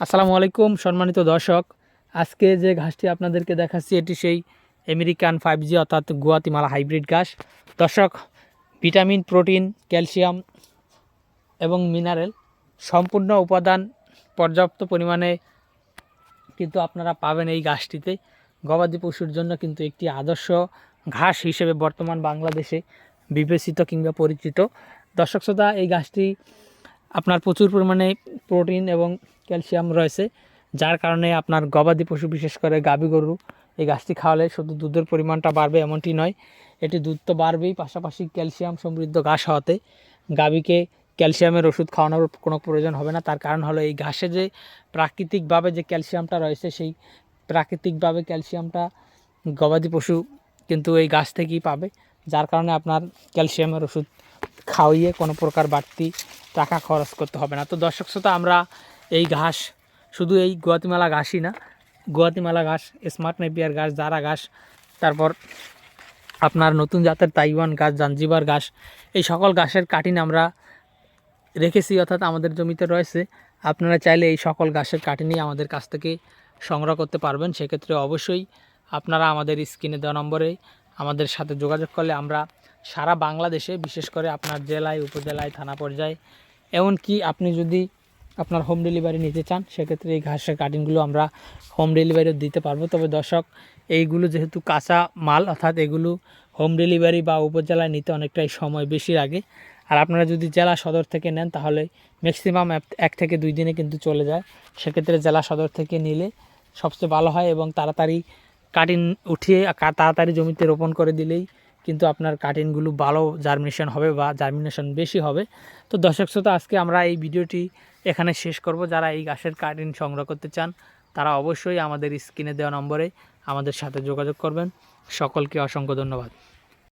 আসসালামু আলাইকুম, সম্মানিত দর্শক। আজকে যে ঘাসটি আপনাদেরকে দেখাচ্ছি, এটি সেই আমেরিকান ফাইভ জি অর্থাৎ গুয়াতিমালা হাইব্রিড ঘাস। দর্শক, ভিটামিন, প্রোটিন, ক্যালসিয়াম এবং মিনারেল সম্পূর্ণ উপাদান পর্যাপ্ত পরিমাণে কিন্তু আপনারা পাবেন এই ঘাসটিতে। গবাদি পশুর জন্য কিন্তু একটি আদর্শ ঘাস হিসেবে বর্তমান বাংলাদেশে বিবেচিত কিংবা পরিচিত। দর্শক শ্রোতা, এই ঘাসটি আপনার প্রচুর পরিমাণে প্রোটিন এবং ক্যালসিয়াম রয়েছে, যার কারণে আপনার গবাদি পশু, বিশেষ করে গাভী গরু, এই গাছটি খাওয়ালে শুধু দুধের পরিমাণটা বাড়বে এমনটি নয়, এটি দুধ তো বাড়বেই, পাশাপাশি ক্যালসিয়াম সমৃদ্ধ ঘাস হওয়াতে গাভীকে ক্যালসিয়ামের ওষুধ খাওয়ানোর কোনো প্রয়োজন হবে না। তার কারণ হলো এই ঘাসে যে প্রাকৃতিকভাবে যে ক্যালসিয়ামটা রয়েছে, সেই প্রাকৃতিকভাবে ক্যালসিয়ামটা গবাদি পশু কিন্তু এই গাছ থেকেই পাবে, যার কারণে আপনার ক্যালসিয়ামের ওষুধ খাওয়িয়ে কোনো প্রকার বাড়তি টাকা খরচ করতে হবে না। তো দর্শক শ্রোতা, আমরা এই ঘাস, শুধু এই গুয়াতিমালা ঘাসই না, গুয়াতিমালা ঘাস, স্মার্ট নেপিয়ার ঘাস, জারা ঘাস, তারপর আপনার নতুন জাতের তাইওয়ান গাছ জাঞ্জিবার ঘাস, এই সকল ঘাসের কাটিন আমরা রেখেছি, অর্থাৎ আমাদের জমিতে রয়েছে। আপনারা চাইলে এই সকল ঘাসের কাটিনই আমাদের কাছ থেকে সংগ্রহ করতে পারবেন। সেক্ষেত্রে অবশ্যই আপনারা আমাদের স্ক্রিনে দেওয়া নম্বরে আমাদের সাথে যোগাযোগ করলে আমরা সারা বাংলাদেশে, বিশেষ করে আপনার জেলায়, উপজেলায়, থানা পর্যায়ে, এমনকি আপনি যদি আপনার হোম ডেলিভারি নিতে চান, সেক্ষেত্রে এই ঘাসের কাটিংগুলো আমরা হোম ডেলিভারিও দিতে পারব। তবে দর্শক, এইগুলো যেহেতু কাঁচা মাল, অর্থাৎ এগুলো হোম ডেলিভারি বা উপজেলায় নিতে অনেকটাই সময় বেশি লাগে। আর আপনারা যদি জেলা সদর থেকে নেন, তাহলে ম্যাক্সিমাম এক থেকে দুই দিনে কিন্তু চলে যায়। সেক্ষেত্রে জেলা সদর থেকে নিলে সবচেয়ে ভালো হয় এবং তাড়াতাড়ি কাটিং উঠিয়ে তাড়াতাড়ি জমিতে রোপণ করে দিলেই কিন্তু আপনার কাটিনগুলো ভালো জার্মিনেশন হবে বা জার্মিনেশন বেশি হবে। তো দর্শক শ্রোতা, আজকে আমরা এই ভিডিওটি এখানে শেষ করব। যারা এই গাছের কাটিন সংগ্রহ করতে চান, তারা অবশ্যই আমাদের স্ক্রিনে দেওয়া নম্বরে আমাদের সাথে যোগাযোগ করবেন। সকলকে অসংখ্য ধন্যবাদ।